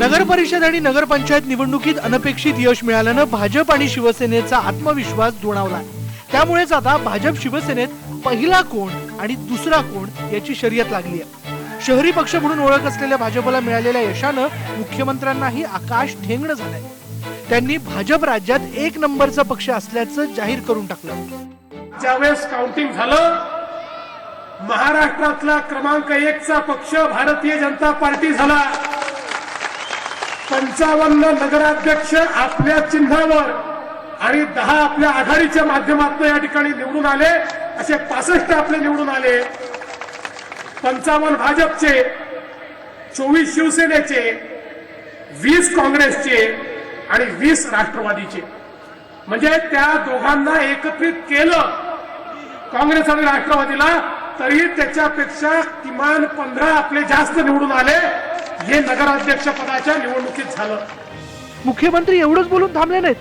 परिषद आणि नगरपंचायत निवडणुकीत अनपेक्षित यश मिळाल्यानं भाजप आणि शिवसेनेचा आत्मविश्वास दुणावला त्यामुळेच आता भाजप शिवसेनेत पहिला कोण आणि दुसरा कोण याची शर्यत लागली आहे. शहरी पक्ष म्हणून ओळख असलेल्या भाजपला मिळालेल्या यशानं मुख्यमंत्र्यांनाही आकाश ठेंगणं झालंय. त्यांनी भाजप राज्यात एक नंबरचा पक्ष असल्याचं जाहीर करून टाकलं. ज्यावेळेस काउंटिंग झालं महाराष्ट्रातला क्रमांक एकचा पक्ष भारतीय जनता पार्टी झाला. पंचावन्न नगराध्यक्ष आपल्या चिन्हावर आणि दहा आपल्या आघाडीच्या माध्यमातून या ठिकाणी निवडून आले असे पासष्ट आपले निवडून आले. पंचावन्न भाजपचे चोवीस शिवसेनेचे वीस काँग्रेसचे आणि वीस राष्ट्रवादीचे. म्हणजे त्या दोघांना एकत्रित केलं काँग्रेस आणि राष्ट्रवादीला तरी त्याच्यापेक्षा किमान पंधरा आपले जास्त निवडून आले. हे नगराध्यक्ष पदाच्या निवडणुकीत झालं. मुख्यमंत्री एवढंच बोलून थांबले नाहीत.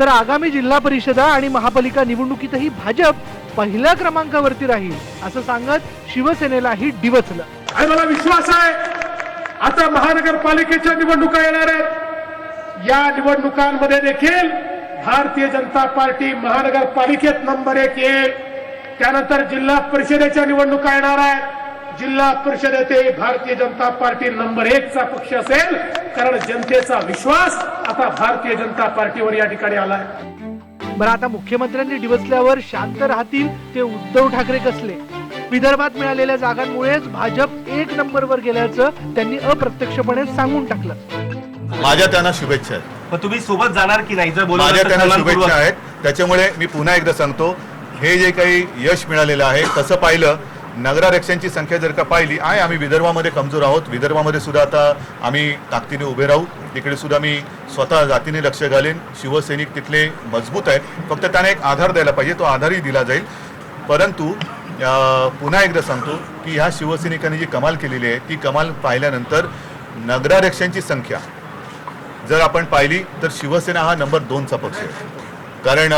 तर आगामी जिल्हा परिषदा आणि महापालिका निवडणुकीतही भाजप पहिल्या क्रमांकावरती राहील असं सांगत शिवसेनेलाही डिवचलं. आणि मला विश्वास आहे आता महानगरपालिकेच्या निवडणुका येणार आहेत. या निवडणुकांमध्ये देखील भारतीय जनता पार्टी महानगरपालिकेत नंबर एक येईल. त्यानंतर जिल्हा परिषदेच्या निवडणुका येणार आहेत. जिल्हा परिषदेतही भारतीय जनता पार्टी नंबर एकचा पक्ष असेल कारण जनतेचा विश्वास आता भारतीय जनता पार्टीवर या ठिकाणी आलाय. बरं आता मुख्यमंत्र्यांनी डिवचल्यावर शांत राहतील ते उद्धव ठाकरे कसले? विदर्भात मिळालेल्या जागांमुळेच भाजप एक नंबरवर गेल्याचं त्यांनी अप्रत्यक्षपणे सांगून टाकलं. माझ्या त्यांना शुभेच्छा आहेत. पण तुम्ही सोबत जाणार की नाही? जर माझ्या त्यांना. शुभेच्छा आहेत. त्याच्यामुळे मी पुन्हा एकदा सांगतो हे जे काही यश मिळालेलं आहे तसं पाहिलं नगराध्यक्षांची संख्या जर का पाहिली आहे आम्ही विदर्भामध्ये कमजोर आहोत. विदर्भामध्ये सुद्धा आता आम्ही ताकदीने उभे राहू. तिकडे सुद्धा मी स्वतः जातीने लक्ष घालेन. शिवसैनिक तिथले मजबूत आहेत. फक्त त्यांना एक आधार द्यायला पाहिजे तो आधारही दिला जाईल. परंतु पुन्हा एकदा सांगतो की ह्या शिवसैनिकांनी जी कमाल केलेली आहे ती कमाल पाहिल्यानंतर नगराध्यक्षांची संख्या जर आपण पाहिली तर शिवसेना हा नंबर दोनचा पक्ष आहे. कारण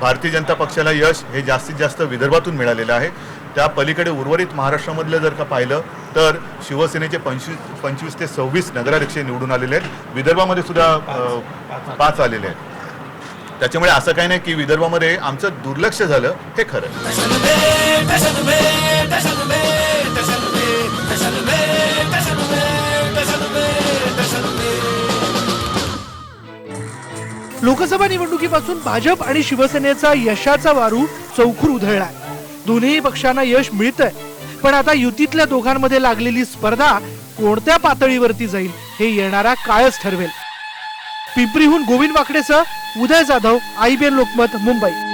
भारतीय जनता पक्षाला यश हे जास्तीत जास्त विदर्भातून मिळालेलं आहे. त्या पलीकडे उर्वरित महाराष्ट्रामधलं जर का पाहिलं तर शिवसेनेचे पंचवीस पंचवीस ते सव्वीस नगराध्यक्ष निवडून आलेले आहेत. विदर्भामध्ये सुद्धा पाच. आलेले आहेत. त्याच्यामुळे असं काही नाही की विदर्भामध्ये आमचं दुर्लक्ष झालं हे खरं लोकसभा निवडणुकीपासून भाजप आणि शिवसेनेचा यशाचा वारू चौखूर उधळलाय. दोन्ही पक्षांना यश मिळतंय. पण आता युतीतल्या दोघांमध्ये लागलेली स्पर्धा कोणत्या पातळीवरती जाईल हे येणारा काळच ठरवेल. पिंपरीहून गोविंद वाकडेसह उदय जाधव आयबीएन लोकमत मुंबई.